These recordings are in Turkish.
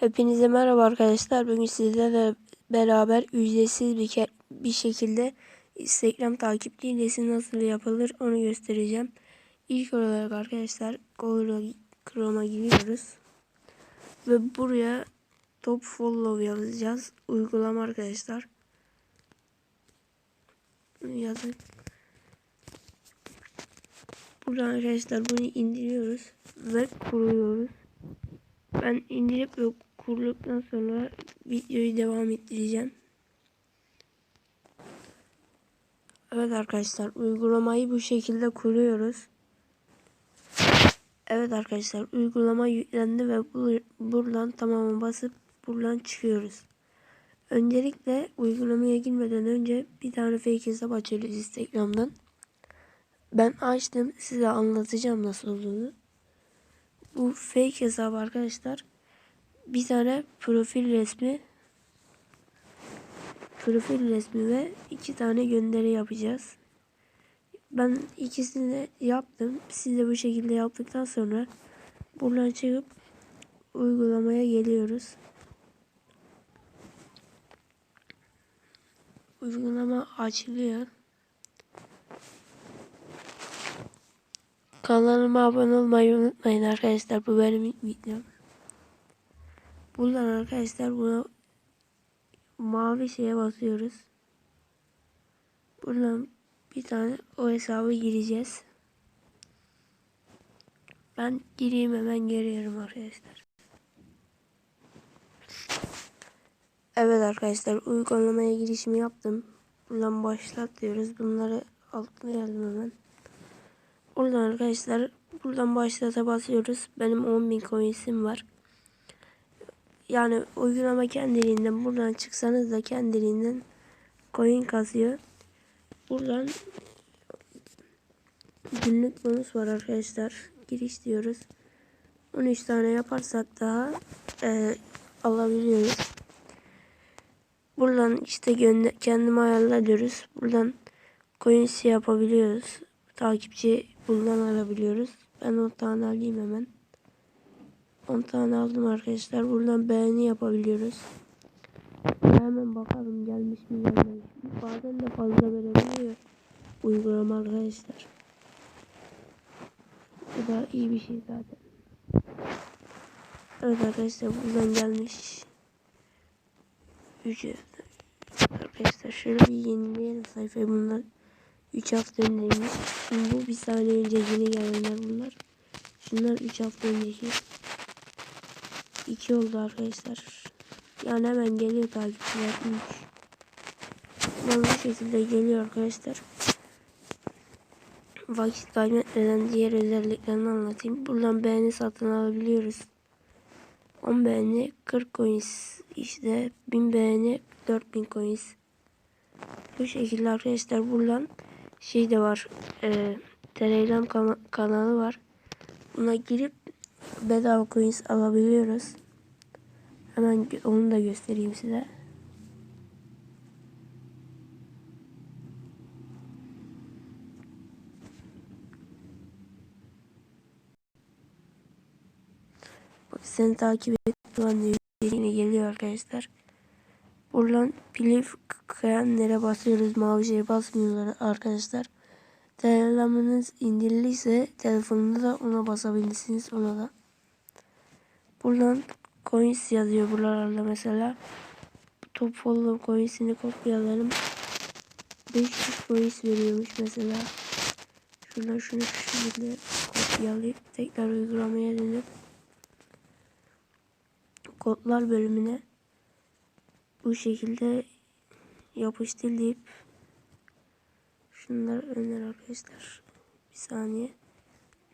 Hepinize merhaba arkadaşlar. Bugün sizlerle beraber ücretsiz bir, bir şekilde Instagram takip hilesi nasıl yapılır onu göstereceğim. İlk olarak arkadaşlar Google Chrome'a giriyoruz. Ve buraya top follow yazacağız. Uygulama arkadaşlar. Yazın. Buradan arkadaşlar bunu indiriyoruz ve kuruyoruz. Ben indirip ve kurduktan sonra videoyu devam ettireceğim. Evet arkadaşlar uygulamayı bu şekilde kuruyoruz. Evet arkadaşlar uygulama yüklendi ve bu, buradan tamamı basıp buradan çıkıyoruz. Öncelikle uygulamaya girmeden önce bir tane fake hesap açıyoruz Instagram'dan. Ben açtım size anlatacağım nasıl olduğunu. Bu fake hesap arkadaşlar bir tane profil resmi profil resmi ve iki tane gönderi yapacağız. Ben ikisini de yaptım. Siz de bu şekilde yaptıktan sonra buradan çıkıp uygulamaya geliyoruz. Uygulama açılıyor. Kanalıma abone olmayı unutmayın arkadaşlar. Bu benim videom. Buradan arkadaşlar buna mavi şeye basıyoruz. Buradan bir tane o hesabı gireceğiz. Ben gireyim hemen görüyorum arkadaşlar. Evet arkadaşlar uygulamaya girişimi yaptım. Buradan başlat diyoruz. Bunları altlayalım hemen. Buradan arkadaşlar buradan başlata basıyoruz. Benim 10.000 coins'im var. Yani uygulama kendiliğinden buradan çıksanız da kendiliğinden coin kasıyor. Buradan günlük bonus var arkadaşlar. Giriş diyoruz. 13 tane yaparsak daha e, alabiliyoruz. Buradan işte kendimi ayarla diyoruz. Buradan coins yapabiliyoruz. Takipçi bundan alabiliyoruz. Ben 10 tane alayım hemen. 10 tane aldım arkadaşlar. Buradan beğeni yapabiliyoruz. Hemen bakalım gelmiş mi gelmemiş mi. Bazen de fazla verebiliyor uygulama arkadaşlar. Bu da iyi bir şey zaten. Evet arkadaşlar buradan gelmiş. Ücret. Arkadaşlar şöyle bir yenileyelim sayfayı bunlar. 3 hafta önceymiş. Şimdi bu bir saniye önce yeni gelenler bunlar. Şunlar 3 hafta önceki. 2 oldu arkadaşlar. Yani hemen geliyor takipçiler 3. Ben bu şekilde geliyor arkadaşlar. Vakit kaybetmeden diğer özelliklerini anlatayım. Buradan beğeni satın alabiliyoruz. 10 beğeni 40 coins işte 1000 beğeni 4000 coins. Bu şekilde arkadaşlar buradan şey de var. E, Telegram kan kanalı var. Buna girip bedava coins alabiliyoruz. Hemen onu da göstereyim size. Seni takip et yine geliyor arkadaşlar. Buradan pili kayanlara basıyoruz. Mavi şeye basmıyorlar arkadaşlar. Telegramınız indiriliyse telefonunda da ona basabilirsiniz ona da. Buradan coins yazıyor buralarda mesela. Top follow coins'ini kopyalarım. 500 coins veriyormuş mesela. Şuradan şunu şu şekilde kopyalayıp tekrar uygulamaya dönüp kodlar bölümüne bu şekilde yapıştır şunlar önler arkadaşlar. Bir saniye.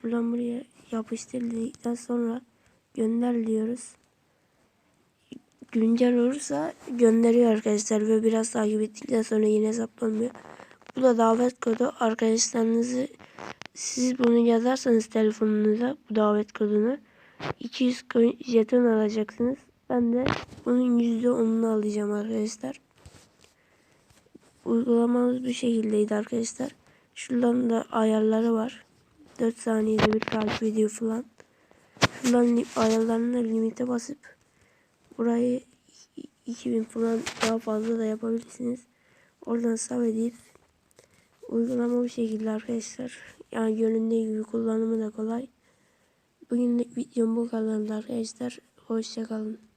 Buradan buraya yapıştır dedikten sonra gönder diyoruz. Güncel olursa gönderiyor arkadaşlar ve biraz takip ettikten sonra yine hesaplanmıyor. Bu da davet kodu arkadaşlarınızı siz bunu yazarsanız telefonunuza bu davet kodunu 200 jeton alacaksınız. Ben de bunun %10'unu alacağım arkadaşlar. Uygulamamız bu şekildeydi arkadaşlar. Şuradan da ayarları var. 4 saniyede bir takip ediyor falan. Şuradan ayarlarına limite basıp burayı 2000 falan daha fazla da yapabilirsiniz. Oradan save edip uygulama bu şekilde arkadaşlar. Yani göründüğü gibi kullanımı da kolay. Bugünlük videom bu kadardı arkadaşlar. Hoşçakalın.